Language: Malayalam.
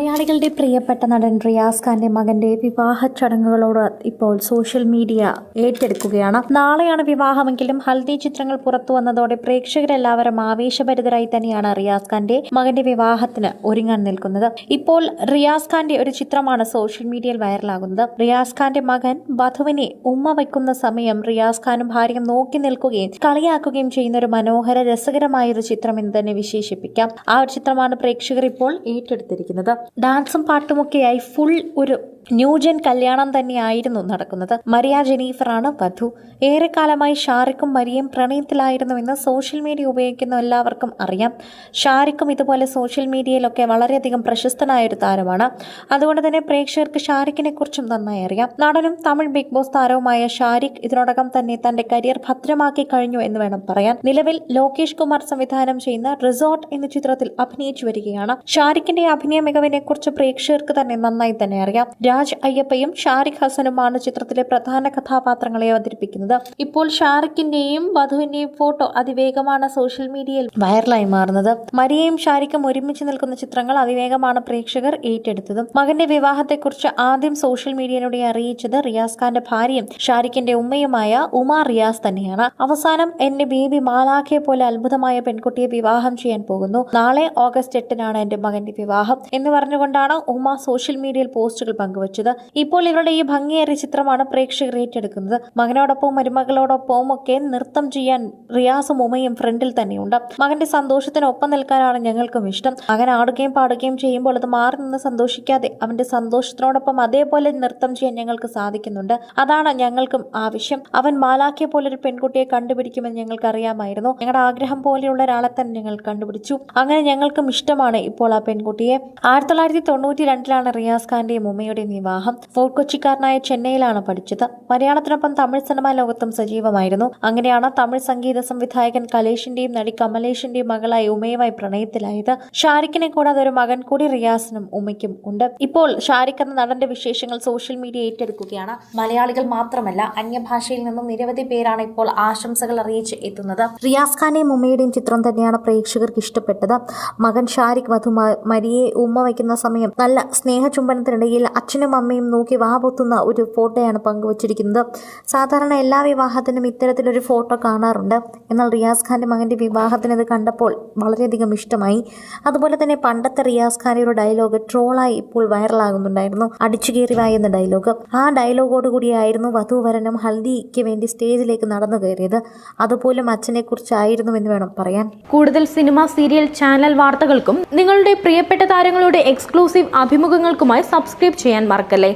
മലയാളികളുടെ പ്രിയപ്പെട്ട നടൻ റിയാസ് ഖാന്റെ മകന്റെ വിവാഹ ചടങ്ങുകളോട് ഇപ്പോൾ സോഷ്യൽ മീഡിയ ഏറ്റെടുക്കുകയാണ്. നാളെയാണ് വിവാഹമെങ്കിലും ഹൽദി ചിത്രങ്ങൾ പുറത്തു വന്നതോടെ പ്രേക്ഷകരെല്ലാവരും ആവേശഭരിതരായി തന്നെയാണ് റിയാസ് ഖാന്റെ മകന്റെ വിവാഹത്തിന് ഒരുങ്ങാൻ നിൽക്കുന്നത്. ഇപ്പോൾ റിയാസ് ഖാന്റെ ഒരു ചിത്രമാണ് സോഷ്യൽ മീഡിയയിൽ വൈറലാകുന്നത്. റിയാസ് ഖാന്റെ മകൻ വധുവിനെ ഉമ്മ വയ്ക്കുന്ന സമയം റിയാസ് ഖാനും ഭാര്യയും നോക്കി നിൽക്കുകയും കളിയാക്കുകയും ചെയ്യുന്ന ഒരു മനോഹര രസകരമായ ഒരു ചിത്രം എന്ന് തന്നെ വിശേഷിപ്പിക്കാം. ആ ഒരു ചിത്രമാണ് പ്രേക്ഷകർ ഇപ്പോൾ ഏറ്റെടുത്തിരിക്കുന്നത്. ഡാൻസും പാട്ടുമൊക്കെയായി ഫുൾ ഒരു ന്യൂജൻ കല്യാണം തന്നെയായിരുന്നു നടക്കുന്നത്. മരിയ ജെനീഫറാണ് വധു. ഏറെക്കാലമായി ഷാരിഖും മരിയയും പ്രണയത്തിലായിരുന്നുവെന്ന് സോഷ്യൽ മീഡിയ ഉപയോഗിക്കുന്ന എല്ലാവർക്കും അറിയാം. ഷാരിഖും ഇതുപോലെ സോഷ്യൽ മീഡിയയിലൊക്കെ വളരെയധികം പ്രശസ്തനായ ഒരു താരമാണ്. അതുകൊണ്ട് തന്നെ പ്രേക്ഷകർക്ക് ഷാരിഖിനെ കുറിച്ചും നന്നായി അറിയാം. നടനും തമിഴ് ബിഗ് ബോസ് താരവുമായ ഷാരിഖ് ഇതിനോടകം തന്നെ തന്റെ കരിയർ ഭദ്രമാക്കി കഴിഞ്ഞു എന്ന് വേണം പറയാൻ. നിലവിൽ ലോകേഷ് കുമാർ സംവിധാനം ചെയ്യുന്ന റിസോർട്ട് എന്ന ചിത്രത്തിൽ അഭിനയിച്ചു വരികയാണ്. ഷാരിഖിന്റെ അഭിനയ മികവിനെ കുറിച്ച് പ്രേക്ഷകർക്ക് തന്നെ നന്നായി തന്നെ അറിയാം. രാജ് അയ്യപ്പയും ഷാരിഖ് ഹസനുമാണ് ചിത്രത്തിലെ പ്രധാന കഥാപാത്രങ്ങളെ അവതരിപ്പിക്കുന്നത്. ഇപ്പോൾ ഷാരിഖിന്റെയും വധുവിന്റെയും ഫോട്ടോ അതിവേഗമാണ് സോഷ്യൽ മീഡിയയിൽ വൈറലായി മാറുന്നത്. മരിയയും ഷാരിഖും ഒരുമിച്ച് നിൽക്കുന്ന ചിത്രങ്ങൾ അതിവേഗമാണ് പ്രേക്ഷകർ ഏറ്റെടുത്തതും. മകന്റെ വിവാഹത്തെക്കുറിച്ച് ആദ്യം സോഷ്യൽ മീഡിയയിലൂടെ അറിയിച്ചത് റിയാസ് ഖാന്റെ ഭാര്യയും ഷാരിഖിന്റെ ഉമ്മയുമായ ഉമാ റിയാസ് തന്നെയാണ്. അവസാനം എന്റെ ബേബി മാലാഖയെ പോലെ അത്ഭുതമായ പെൺകുട്ടിയെ വിവാഹം ചെയ്യാൻ പോകുന്നു. നാളെ ഓഗസ്റ്റ് എട്ടിനാണ് എന്റെ മകന്റെ വിവാഹം എന്ന് പറഞ്ഞുകൊണ്ടാണ് ഉമ സോഷ്യൽ മീഡിയയിൽ പോസ്റ്റുകൾ പങ്കുവച്ചത്. ഇപ്പോൾ ഇവരുടെ ഈ ഭംഗിയേറിയ ചിത്രമാണ് പ്രേക്ഷകർ ഏറ്റെടുക്കുന്നത്. മകനോടൊപ്പവും മരുമകളോടൊപ്പവും ഒക്കെ നൃത്തം ചെയ്യാൻ റിയാസും ഉമയും ഫ്രണ്ടിൽ തന്നെയുണ്ട്. മകന്റെ സന്തോഷത്തിനൊപ്പം നിൽക്കാനാണ് ഞങ്ങൾക്കും ഇഷ്ടം. മകൻ ആടുകയും പാടുകയും ചെയ്യുമ്പോൾ അത് മാറി നിന്ന് സന്തോഷിക്കാതെ അവന്റെ സന്തോഷത്തിനോടൊപ്പം അതേപോലെ നൃത്തം ചെയ്യാൻ ഞങ്ങൾക്ക് സാധിക്കുന്നുണ്ട്. അതാണ് ഞങ്ങൾക്കും ആവശ്യം. അവൻ മാലാക്കിയ പോലൊരു പെൺകുട്ടിയെ കണ്ടുപിടിക്കുമെന്ന് ഞങ്ങൾക്ക് അറിയാമായിരുന്നു ഞങ്ങളുടെ ആഗ്രഹം പോലെയുള്ള ഒരാളെ തന്നെ ഞങ്ങൾ കണ്ടുപിടിച്ചു. അങ്ങനെ ഞങ്ങൾക്കും ഇഷ്ടമാണ് ഇപ്പോൾ ആ പെൺകുട്ടിയെ. ആയിരത്തി തൊള്ളായിരത്തി തൊണ്ണൂറ്റി രണ്ടിലാണ് റിയാസ് ഖാന്റെയും ഉമ്മയുടെയും വിവാഹം. ഫോർട്ട് കൊച്ചിക്കാരനായ ചെന്നൈയിലാണ് പഠിച്ചത്. മലയാളത്തിനൊപ്പം തമിഴ് സിനിമാ ലോകത്തും സജീവമായിരുന്നു. അങ്ങനെയാണ് തമിഴ് സംഗീത സംവിധായകൻ കലേഷിന്റെയും നടി കമലേഷിന്റെയും മകളായി ഉമയുമായി പ്രണയത്തിലായത്. ഷാരിഖിനെ കൂടാതെ ഒരു മകൻ കൂടി റിയാസിനും ഉമയ്ക്കും ഉണ്ട്. ഇപ്പോൾ ഷാരിഖ് എന്ന നടന്റെ വിശേഷങ്ങൾ സോഷ്യൽ മീഡിയ ഏറ്റെടുക്കുകയാണ്. മലയാളികൾ മാത്രമല്ല അന്യഭാഷയിൽ നിന്നും നിരവധി പേരാണ് ഇപ്പോൾ ആശംസകൾ അറിയിച്ച് എത്തുന്നത്. റിയാസ് ഖാനെയും ഉമ്മയുടെയും ചിത്രം തന്നെയാണ് പ്രേക്ഷകർക്ക് ഇഷ്ടപ്പെട്ടത്. മകൻ ഷാരിഖ് വധു മരിയെ ഉമ്മ വയ്ക്കുന്ന സമയം നല്ല സ്നേഹചുംബനത്തിനിടയിൽ അച്ഛനും അമ്മയും നോക്കി വാപൊത്തുന്ന ഒരു ഫോട്ടോയാണ് പങ്കുവച്ചിരിക്കുന്നത്. സാധാരണ എല്ലാ വിവാഹത്തിനും ഇത്തരത്തിലൊരു ഫോട്ടോ കാണാറുണ്ട്. എന്നാൽ റിയാസ് ഖാന്റെ മകന്റെ വിവാഹത്തിന് കണ്ടപ്പോൾ വളരെയധികം ഇഷ്ടമായി. അതുപോലെ തന്നെ പണ്ടത്തെ റിയാസ് ഖാന്റെ ഒരു ഡയലോഗ് ട്രോളായി ഇപ്പോൾ വൈറലാകുന്നുണ്ടായിരുന്നു. അടിച്ചു കയറി വാ എന്ന ഡയലോഗ്. ആ ഡയലോഗോട് കൂടിയായിരുന്നു വധുവരനും ഹൽദിക്ക് വേണ്ടി സ്റ്റേജിലേക്ക് നടന്നു കയറിയത്. അതുപോലും അച്ഛനെ കുറിച്ചായിരുന്നു എന്ന് വേണം പറയാൻ. കൂടുതൽ സിനിമ സീരിയൽ ചാനൽ വാർത്തകൾക്കും നിങ്ങളുടെ പ്രിയപ്പെട്ട താരങ്ങളുടെ എക്സ്ക്ലൂസീവ് അഭിമുഖങ്ങൾക്കുമായി സബ്സ്ക്രൈബ് ചെയ്യാൻ മറക്കല്ലേ